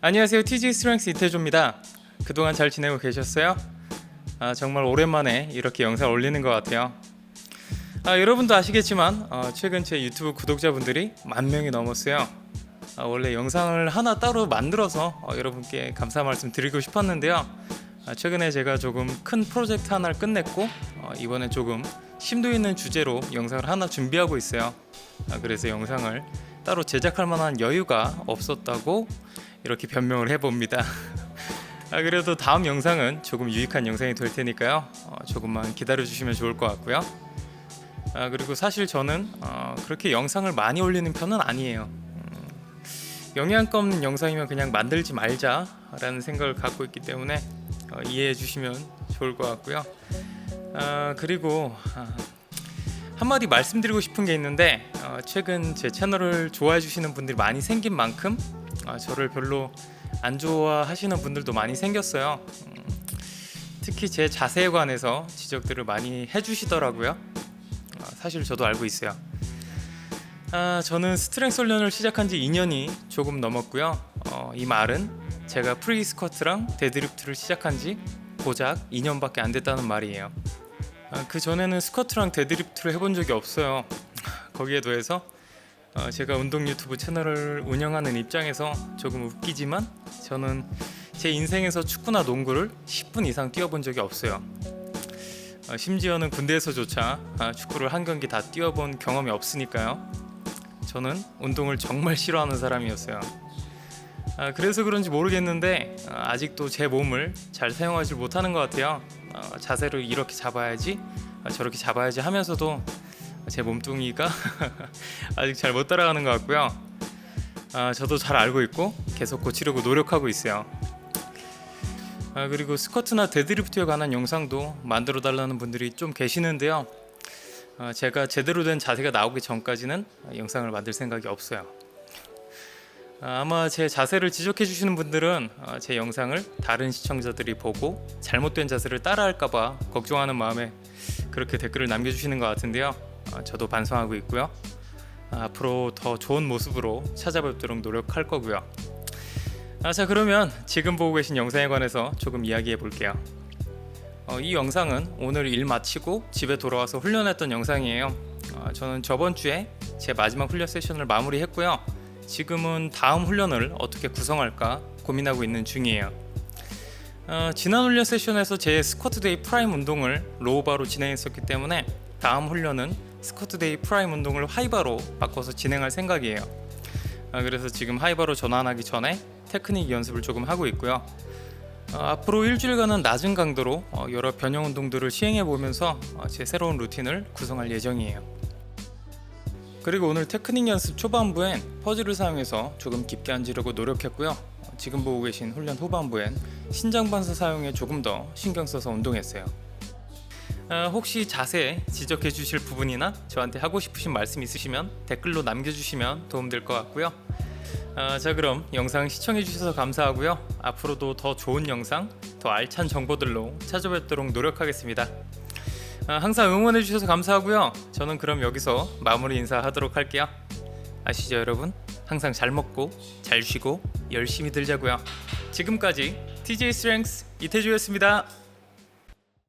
안녕하세요. TG 스트렝스 이태조입니다. 그동안 잘 지내고 계셨어요? 아, 정말 오랜만에 이렇게 영상 올리는 것 같아요. 아, 여러분도 아시겠지만 어, 최근 제 유튜브 구독자분들이 만 명이 넘었어요. 아, 원래 영상을 하나 따로 만들어서 어, 여러분께 감사 말씀 드리고 싶었는데요. 아, 최근에 제가 조금 큰 프로젝트 하나를 끝냈고 어, 이번에 조금 심도 있는 주제로 영상을 하나 준비하고 있어요. 아, 그래서 영상을 따로 제작할 만한 여유가 없었다고 이렇게 변명을 해봅니다. 아, 그래도 다음 영상은 조금 유익한 영상이 될 테니까요. 어, 조금만 기다려 주시면 좋을 것 같고요. 아, 그리고 사실 저는 어, 그렇게 영상을 많이 올리는 편은 아니에요. 음, 영양가 없는 영상이면 그냥 만들지 말자라는 생각을 갖고 있기 때문에 어, 이해해 주시면 좋을 것 같고요. 아, 그리고 아, 한마디 말씀드리고 싶은 게 있는데 어, 최근 제 채널을 좋아해 주시는 분들이 많이 생긴 만큼 아, 저를 별로 안 좋아하시는 분들도 많이 생겼어요. 음, 특히 제 자세에 관해서 지적들을 많이 해주시더라고요. 아, 사실 저도 알고 있어요. 아, 저는 스트렝스 훈련을 시작한 지 2년이 조금 넘었고요. 어, 이 말은 제가 프리 스쿼트랑 데드리프트를 시작한 지 고작 2년밖에 안 됐다는 말이에요. 아, 그 전에는 스쿼트랑 데드리프트를 해본 적이 없어요. 거기에 더해서 어, 제가 운동 유튜브 채널을 운영하는 입장에서 조금 웃기지만 저는 제 인생에서 축구나 농구를 10분 이상 뛰어본 적이 없어요. 어, 심지어는 군대에서조차 아, 축구를 한 경기 다 뛰어본 경험이 없으니까요. 저는 운동을 정말 싫어하는 사람이었어요. 아, 그래서 그런지 모르겠는데 아, 아직도 제 몸을 잘 사용하지 못하는 것 같아요. 어, 자세를 이렇게 잡아야지, 아, 저렇게 잡아야지 하면서도 제 몸뚱이가 아직 잘 못 따라가는 것 같고요. 아, 저도 잘 알고 있고 계속 고치려고 노력하고 있어요. 아, 그리고 스쿼트나 데드리프트에 관한 영상도 만들어 달라는 분들이 좀 계시는데요. 아, 제가 제대로 된 자세가 나오기 전까지는 영상을 만들 생각이 없어요. 아, 아마 제 자세를 지적해 주시는 분들은 아, 제 영상을 다른 시청자들이 보고 잘못된 자세를 따라할까봐 걱정하는 마음에 그렇게 댓글을 남겨주시는 것 같은데요. 아, 저도 반성하고 있고요. 아, 앞으로 더 좋은 모습으로 찾아뵙도록 노력할 거고요. 아, 자 그러면 지금 보고 계신 영상에 관해서 조금 이야기해 볼게요. 어, 이 영상은 오늘 일 마치고 집에 돌아와서 훈련했던 영상이에요. 어, 저는 저번 주에 제 마지막 훈련 세션을 마무리했고요. 지금은 다음 훈련을 어떻게 구성할까 고민하고 있는 중이에요. 어, 지난 훈련 세션에서 제 스쿼트 데이 프라임 운동을 로우바로 진행했었기 때문에 다음 훈련은 스쿼트 데이 프라임 운동을 하이바로 바꿔서 진행할 생각이에요. 아, 그래서 지금 하이바로 전환하기 전에 테크닉 연습을 조금 하고 있고요. 어, 앞으로 일주일간은 낮은 강도로 어, 여러 변형 운동들을 시행해 보면서 어, 제 새로운 루틴을 구성할 예정이에요. 그리고 오늘 테크닉 연습 초반부엔 퍼즐을 사용해서 조금 깊게 앉으려고 노력했고요. 어, 지금 보고 계신 훈련 후반부엔 신장 반사 사용에 조금 더 신경 써서 운동했어요. 어, 혹시 자세 지적해 주실 부분이나 저한테 하고 싶으신 말씀 있으시면 댓글로 남겨주시면 도움될 것 같고요. 어, 자 그럼 영상 시청해 주셔서 감사하고요. 앞으로도 더 좋은 영상, 더 알찬 정보들로 찾아뵙도록 노력하겠습니다. 어, 항상 응원해 주셔서 감사하고요. 저는 그럼 여기서 마무리 인사하도록 할게요. 아시죠 여러분? 항상 잘 먹고 잘 쉬고 열심히 들자고요. 지금까지 TJ 스트렝스 이태주였습니다.